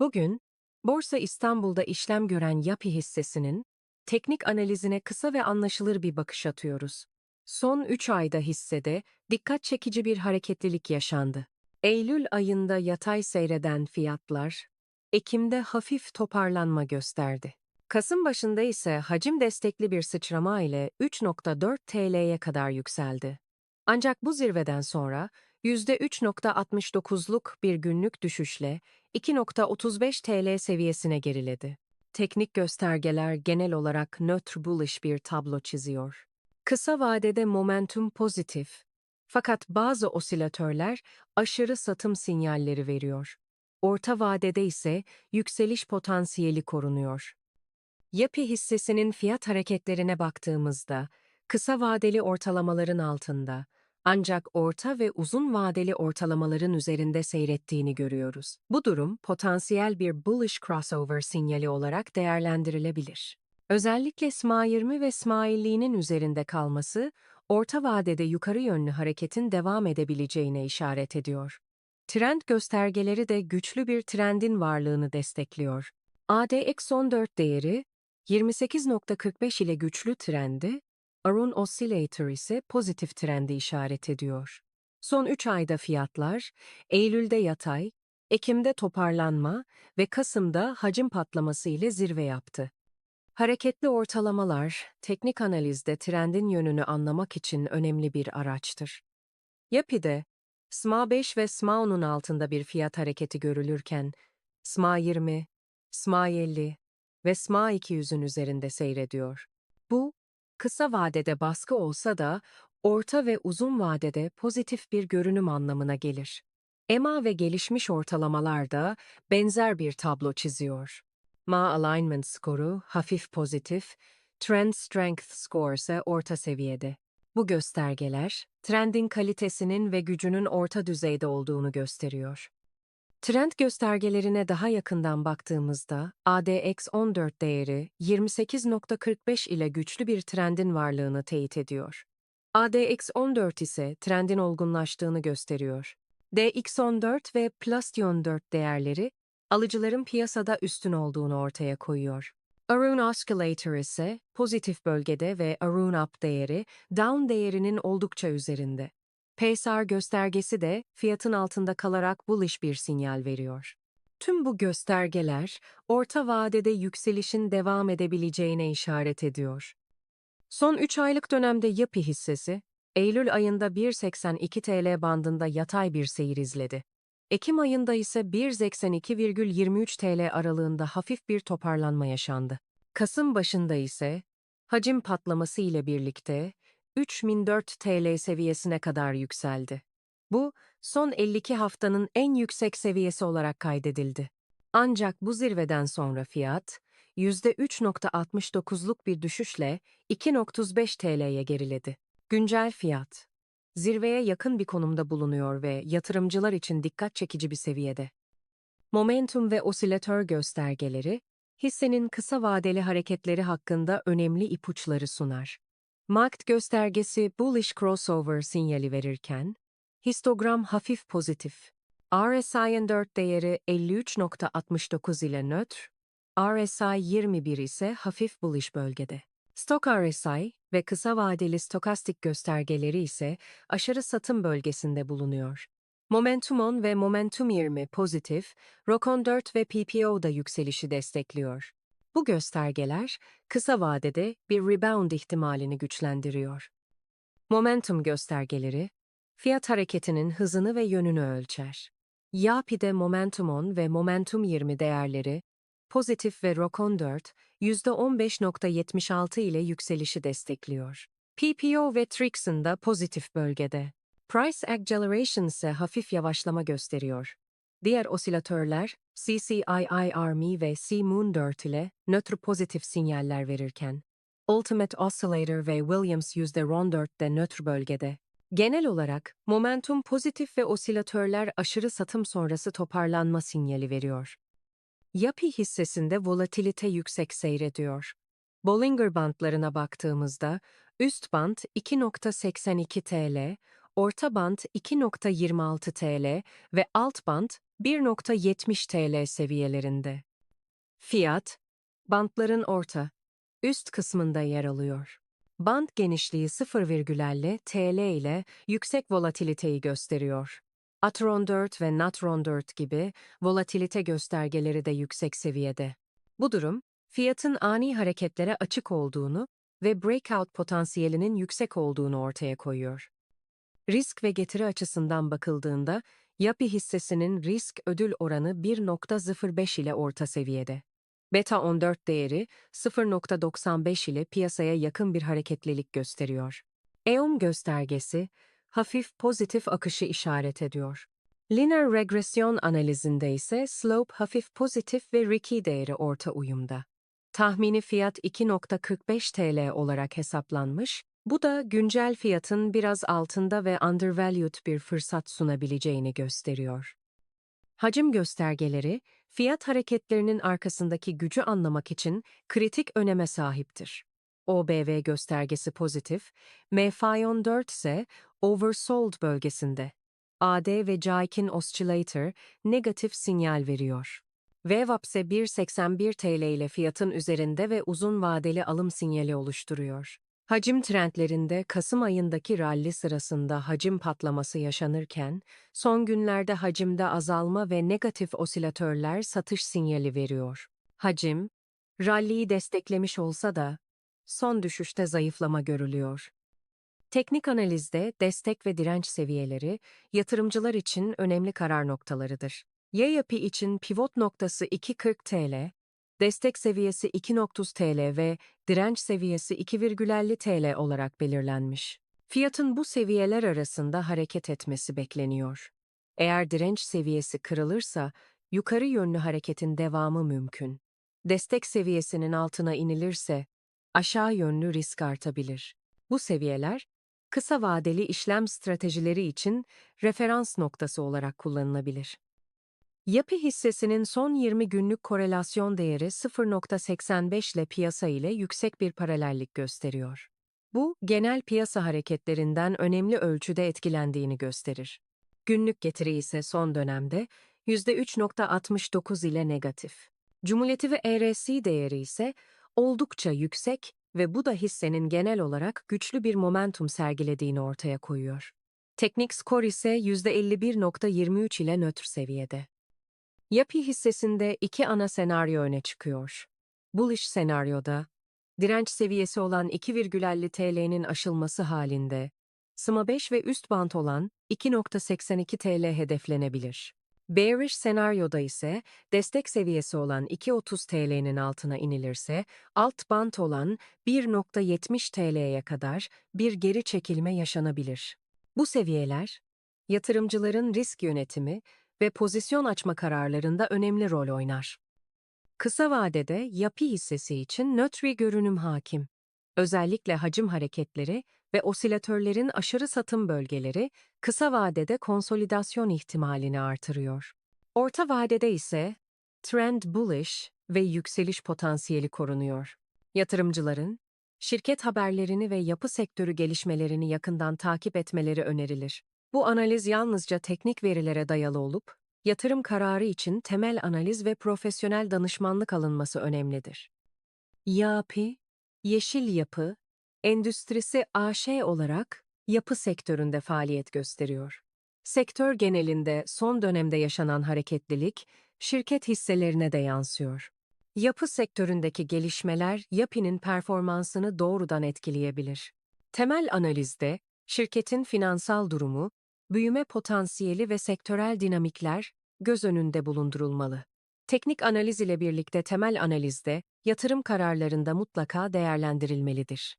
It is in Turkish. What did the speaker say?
Bugün, Borsa İstanbul'da işlem gören Yapi hissesinin teknik analizine kısa ve anlaşılır bir bakış atıyoruz. Son 3 ayda hissede dikkat çekici bir hareketlilik yaşandı. Eylül ayında yatay seyreden fiyatlar, Ekim'de hafif toparlanma gösterdi. Kasım başında ise hacim destekli bir sıçrama ile 3.4 TL'ye kadar yükseldi. Ancak bu zirveden sonra %3.69'luk bir günlük düşüşle 2.35 TL seviyesine geriledi. Teknik göstergeler genel olarak nötr bullish bir tablo çiziyor. Kısa vadede momentum pozitif. Fakat bazı osilatörler aşırı satım sinyalleri veriyor. Orta vadede ise yükseliş potansiyeli korunuyor. Yapi hissesinin fiyat hareketlerine baktığımızda, kısa vadeli ortalamaların altında, ancak orta ve uzun vadeli ortalamaların üzerinde seyrettiğini görüyoruz. Bu durum potansiyel bir bullish crossover sinyali olarak değerlendirilebilir. Özellikle SMA20 ve SMA50'nin üzerinde kalması, orta vadede yukarı yönlü hareketin devam edebileceğine işaret ediyor. Trend göstergeleri de güçlü bir trendin varlığını destekliyor. ADX14 değeri 28.45 ile güçlü trendi, Arun Oscillator ise pozitif trendi işaret ediyor. Son 3 ayda fiyatlar, Eylül'de yatay, Ekim'de toparlanma ve Kasım'da hacim patlaması ile zirve yaptı. Hareketli ortalamalar, teknik analizde trendin yönünü anlamak için önemli bir araçtır. Yapi'de, SMA 5 ve SMA 10'un altında bir fiyat hareketi görülürken, SMA 20, SMA 50 ve SMA 200'ün üzerinde seyrediyor. Bu, kısa vadede baskı olsa da orta ve uzun vadede pozitif bir görünüm anlamına gelir. EMA ve gelişmiş ortalamalar da benzer bir tablo çiziyor. Ma alignment skoru hafif pozitif, trend strength score ise orta seviyede. Bu göstergeler, trendin kalitesinin ve gücünün orta düzeyde olduğunu gösteriyor. Trend göstergelerine daha yakından baktığımızda ADX14 değeri 28.45 ile güçlü bir trendin varlığını teyit ediyor. ADX14 ise trendin olgunlaştığını gösteriyor. DX14 ve Plustion4 değerleri alıcıların piyasada üstün olduğunu ortaya koyuyor. Arun Oscillator ise pozitif bölgede ve Arun Up değeri down değerinin oldukça üzerinde. PSR göstergesi de fiyatın altında kalarak bullish bir sinyal veriyor. Tüm bu göstergeler orta vadede yükselişin devam edebileceğine işaret ediyor. Son 3 aylık dönemde Yapi hissesi, Eylül ayında 1.82 TL bandında yatay bir seyir izledi. Ekim ayında ise 1.82,23 TL aralığında hafif bir toparlanma yaşandı. Kasım başında ise hacim patlaması ile birlikte 3004 TL seviyesine kadar yükseldi. Bu, son 52 haftanın en yüksek seviyesi olarak kaydedildi. Ancak bu zirveden sonra fiyat, %3.69'luk bir düşüşle 2.35 TL'ye geriledi. Güncel fiyat, zirveye yakın bir konumda bulunuyor ve yatırımcılar için dikkat çekici bir seviyede. Momentum ve osilatör göstergeleri, hissenin kısa vadeli hareketleri hakkında önemli ipuçları sunar. MACD göstergesi bullish crossover sinyali verirken, histogram hafif pozitif. RSI'ın 4 değeri 53.69 ile nötr, RSI 21 ise hafif bullish bölgede. Stok RSI ve kısa vadeli stokastik göstergeleri ise aşırı satım bölgesinde bulunuyor. Momentum 10 ve Momentum 20 pozitif, Rokon 4 ve PPO da yükselişi destekliyor. Bu göstergeler kısa vadede bir rebound ihtimalini güçlendiriyor. Momentum göstergeleri, fiyat hareketinin hızını ve yönünü ölçer. YAPI'de Momentum 10 ve Momentum 20 değerleri, pozitif ve Rokon 4, %15.76 ile yükselişi destekliyor. PPO ve Trixon da pozitif bölgede. Price Acceleration ise hafif yavaşlama gösteriyor. Diğer osilatörler, CCIIRME ve C-Moon 4 ile nötr pozitif sinyaller verirken, Ultimate Oscillator ve Williams %14 de nötr bölgede. Genel olarak, momentum pozitif ve osilatörler aşırı satım sonrası toparlanma sinyali veriyor. Yapi hissesinde volatilite yüksek seyrediyor. Bollinger bandlarına baktığımızda, üst band 2.82 TL, orta band 2.26 TL ve alt band 1.70 TL seviyelerinde. Fiyat, bantların orta, üst kısmında yer alıyor. Band genişliği 0,50 TL ile yüksek volatiliteyi gösteriyor. Atron 4 ve Natron 4 gibi volatilite göstergeleri de yüksek seviyede. Bu durum, fiyatın ani hareketlere açık olduğunu ve breakout potansiyelinin yüksek olduğunu ortaya koyuyor. Risk ve getiri açısından bakıldığında, Yapi hissesinin risk ödül oranı 1.05 ile orta seviyede. Beta 14 değeri 0.95 ile piyasaya yakın bir hareketlilik gösteriyor. EOM göstergesi hafif pozitif akışı işaret ediyor. Linear regresyon analizinde ise slope hafif pozitif ve Ricky değeri orta uyumda. Tahmini fiyat 2.45 TL olarak hesaplanmış, bu da güncel fiyatın biraz altında ve undervalued bir fırsat sunabileceğini gösteriyor. Hacim göstergeleri, fiyat hareketlerinin arkasındaki gücü anlamak için kritik öneme sahiptir. OBV göstergesi pozitif, MFION 4 ise oversold bölgesinde. AD ve Jaikin Oscillator negatif sinyal veriyor. VWAP ise 1.81 TL ile fiyatın üzerinde ve uzun vadeli alım sinyali oluşturuyor. Hacim trendlerinde Kasım ayındaki ralli sırasında hacim patlaması yaşanırken, son günlerde hacimde azalma ve negatif osilatörler satış sinyali veriyor. Hacim, ralliyi desteklemiş olsa da son düşüşte zayıflama görülüyor. Teknik analizde destek ve direnç seviyeleri yatırımcılar için önemli karar noktalarıdır. Y yapı için pivot noktası 2.40 TL, destek seviyesi 2.30 TL ve direnç seviyesi 2,50 TL olarak belirlenmiş. Fiyatın bu seviyeler arasında hareket etmesi bekleniyor. Eğer direnç seviyesi kırılırsa yukarı yönlü hareketin devamı mümkün. Destek seviyesinin altına inilirse aşağı yönlü risk artabilir. Bu seviyeler kısa vadeli işlem stratejileri için referans noktası olarak kullanılabilir. Yapı hissesinin son 20 günlük korelasyon değeri 0.85 ile piyasa ile yüksek bir paralellik gösteriyor. Bu, genel piyasa hareketlerinden önemli ölçüde etkilendiğini gösterir. Günlük getiri ise son dönemde %3.69 ile negatif. Cumulative ERC değeri ise oldukça yüksek ve bu da hissenin genel olarak güçlü bir momentum sergilediğini ortaya koyuyor. Teknik skor ise %51.23 ile nötr seviyede. Yapi hissesinde iki ana senaryo öne çıkıyor. Bullish senaryoda, direnç seviyesi olan 2,50 TL'nin aşılması halinde, SMA 5 ve üst bant olan 2.82 TL hedeflenebilir. Bearish senaryoda ise destek seviyesi olan 2.30 TL'nin altına inilirse, alt bant olan 1.70 TL'ye kadar bir geri çekilme yaşanabilir. Bu seviyeler, yatırımcıların risk yönetimi ve pozisyon açma kararlarında önemli rol oynar. Kısa vadede yapı hissesi için nötr görünüm hakim. Özellikle hacim hareketleri ve osilatörlerin aşırı satım bölgeleri kısa vadede konsolidasyon ihtimalini artırıyor. Orta vadede ise trend bullish ve yükseliş potansiyeli korunuyor. Yatırımcıların şirket haberlerini ve yapı sektörü gelişmelerini yakından takip etmeleri önerilir. Bu analiz yalnızca teknik verilere dayalı olup, yatırım kararı için temel analiz ve profesyonel danışmanlık alınması önemlidir. YAPI, Yeşil Yapı, Endüstrisi AŞ olarak yapı sektöründe faaliyet gösteriyor. Sektör genelinde son dönemde yaşanan hareketlilik, şirket hisselerine de yansıyor. Yapı sektöründeki gelişmeler YAPI'nin performansını doğrudan etkileyebilir. Temel analizde, şirketin finansal durumu, büyüme potansiyeli ve sektörel dinamikler göz önünde bulundurulmalı. Teknik analiz ile birlikte temel analizde yatırım kararlarında mutlaka değerlendirilmelidir.